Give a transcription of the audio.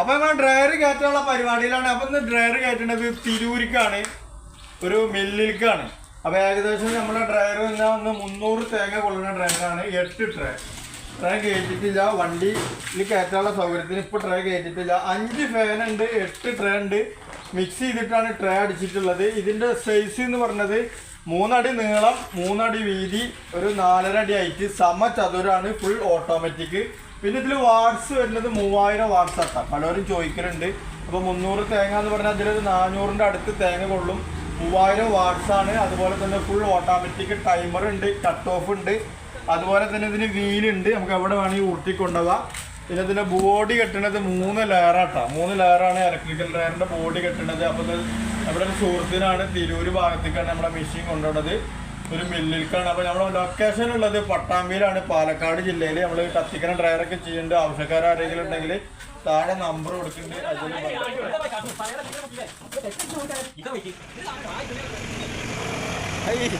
അപ്പൊ നമ്മൾ ഡ്രയർ കയറ്റാനുള്ള പരിപാടിയിലാണ്. അപ്പൊ ഇന്ന് ഡ്രയർ കയറ്റേണ്ടത് തിരൂരിക്കാണ് ഒരു മില്ലിലേക്കാണ് അപ്പൊ ഏകദേശം നമ്മുടെ ഡ്രയർ എന്നാൽ ഒന്ന് മുന്നൂറ് തേങ്ങ കൊള്ളുന്ന ഡ്രയറാണ് എട്ട് ട്രേ ട്രേ കയറ്റിട്ടില്ല. വണ്ടിയിൽ കയറ്റാനുള്ള സൗകര്യത്തിന് ഇപ്പൊ ട്രേ കയറ്റിട്ടില്ല. അഞ്ച് ഫാൻ ഉണ്ട് എട്ട് ട്രേ ഉണ്ട്. മിക്സ് ചെയ്തിട്ടാണ് ട്രേ അടിച്ചിട്ടുള്ളത്. ഇതിന്റെ സൈസ് എന്ന് പറഞ്ഞത് മൂന്നടി നീളം മൂന്നടി വീതി ഒരു നാലര അടി ഹൈറ്റ് സമ ചതുരാണ് ഫുൾ ഓട്ടോമാറ്റിക് പിന്നെ ഇതിൽ വാട്സ് വരുന്നത് മൂവായിരം വാട്സ് ആട്ടാ പലരും ചോദിക്കലുണ്ട്. അപ്പോൾ മുന്നൂറ് തേങ്ങ എന്ന് പറഞ്ഞാൽ അതിലൊരു നാനൂറിന്റെ അടുത്ത് തേങ്ങ കൊള്ളും. മൂവായിരം വാട്സ് ആണ്. അതുപോലെ തന്നെ ഫുൾ ഓട്ടോമാറ്റിക് ടൈമർ ഉണ്ട് കട്ട് ഓഫ് ഉണ്ട്. അതുപോലെ തന്നെ ഇതിന് വീലുണ്ട് നമുക്ക് എവിടെ വേണമെങ്കിൽ ഊർത്തിക്കൊണ്ടുപോകാം പിന്നെ ഇതിന്റെ ബോഡി കെട്ടണത് മൂന്ന് ലെയറാട്ടാ മൂന്ന് ലെയറാണ് ഇലക്ട്രിക്കൽ ലെയറിന്റെ ബോഡി കെട്ടണത്. അപ്പോൾ നമ്മുടെ ഒരു സുഹൃത്തിനാണ് തിരൂര് ഭാഗത്തേക്കാണ് നമ്മുടെ മെഷീൻ കൊണ്ടുപോകുന്നത് ഒരു മില്ലിൽ കാണാം അപ്പോൾ നമ്മുടെ ലൊക്കേഷൻ ഉള്ളത് പട്ടാമ്പിയിലാണ്. പാലക്കാട് ജില്ലയിൽ നമ്മൾ കത്തിക്കണ ഡ്രൈവറൊക്കെ ചെയ്യേണ്ട ആവശ്യക്കാർ ആരെങ്കിലും ഉണ്ടെങ്കിൽ താഴെ നമ്പർ കൊടുക്കുന്നുണ്ട് അതിൽ